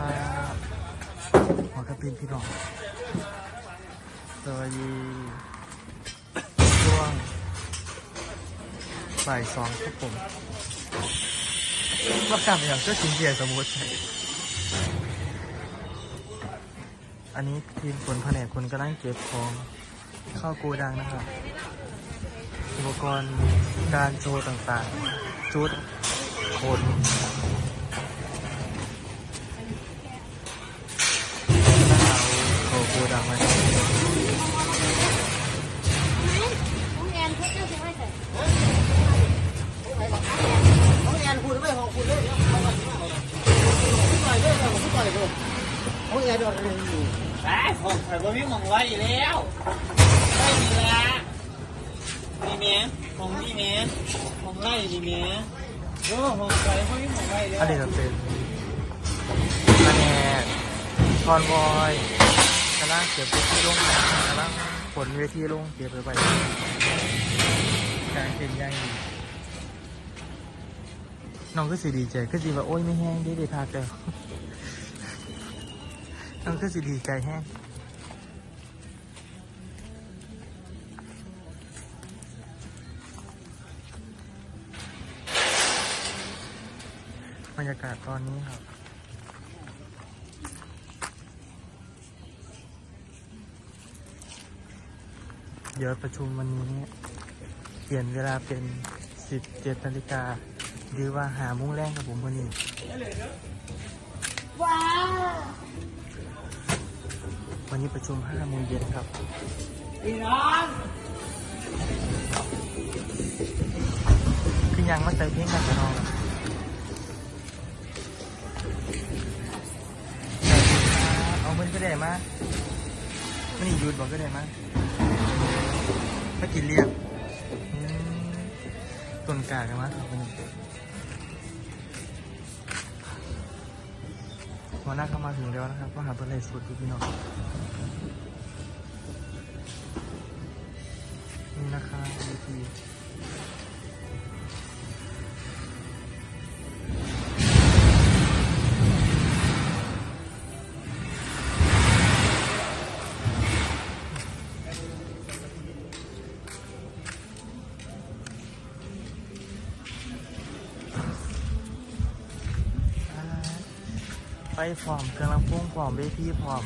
ครับหอกระปินพี่น้องสวัสดีช่วงบ่ายสองครับผมว่ากลับอย่างก็ชิงเกียร์สมมติอันนี้ทีมคนแผนกคนกำลังเก็บของเข้าโกดังนะครับ อุปกรณ์การโชว์ต่างๆ ชุดคน เอาเข้าโกดังมาของแอนเพชรเจ้าจะไม่ใส่ของแอนคุณไม่ของคุณเลยเอาไปผู้ต่อยด้วยผู้ต่อยด้วยของแอนโดนอะไรอยู่ไปผมข่อยบ่มีหมองไว้แล้วไล่นี่ละนี่แม่ของนี่แม่ของไล่นี่แม่เออของข่อยบ่มีหมองไว้แล้วอันนี้จะเป็นแผนคอนวอย กำลังเก็บเวทีลงกลังขนเวทีลงเก็บไปไปการเป็นยังน้องก็สิดีใจก็สิว่าโอ้ยไม่แห้งได้ได้พักแล้วน้องก็สิดีใจแห้งบรรยากาศตอนนี้ครับ เดี๋ยวประชุมวันนี้เปลี่ยนเวลาเป็น 17นาฬิกาหรือว่าหาโมุ้งแรงกับผมวันนี้ว้าววันนี้ประชุม5โมงเย็นครับพี่น้องคือยังมาใจเพลงกันจะนอนเอามันก็ได้มามันนี่หยุดบอกก็ได้มา ถ้ากินเรียบต้นกากันมครับวันนี้หัวหน้าเข้ามาถึงแล้วนะครับ ก็หาตัวเลขสุดพี่น้องนี่นะครับวิธี ไฟพร้อมเครื่องลำโพงพร้อมเวทีพร้อม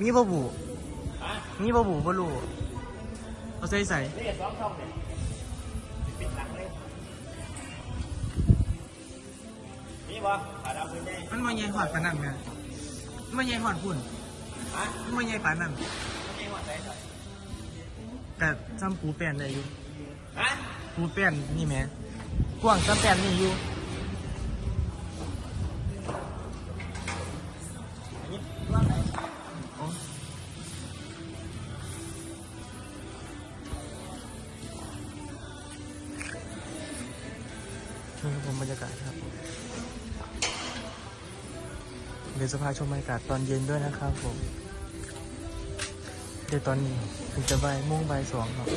มีบะบูมีบะบูบลูเอาใส่ใส่นี่สองช่องเนี่ยปิดหลังเลยมีบ่ขาดำพื้นแน่มันมาใหญ่หอดปานนั่นไงมันมาใหญ่หอดพุ่นฮะมันมาใหญ่ปานนั่นมีหัวใจหน่อยแต่จำปูแป้นได้อยู่ ฮะปูแป้นนี่แหม่กว้างจำแป้นนี่อยู่อันนี้ว่าไงโอ้นี่ครับผมบรรยากาศครับเดี๋ยวจะพาชมบรรยากาศตอนเย็นด้วยนะครับผม เดี๋ยวตอนนี้ถึงจะใบมุ่งใบสองครับ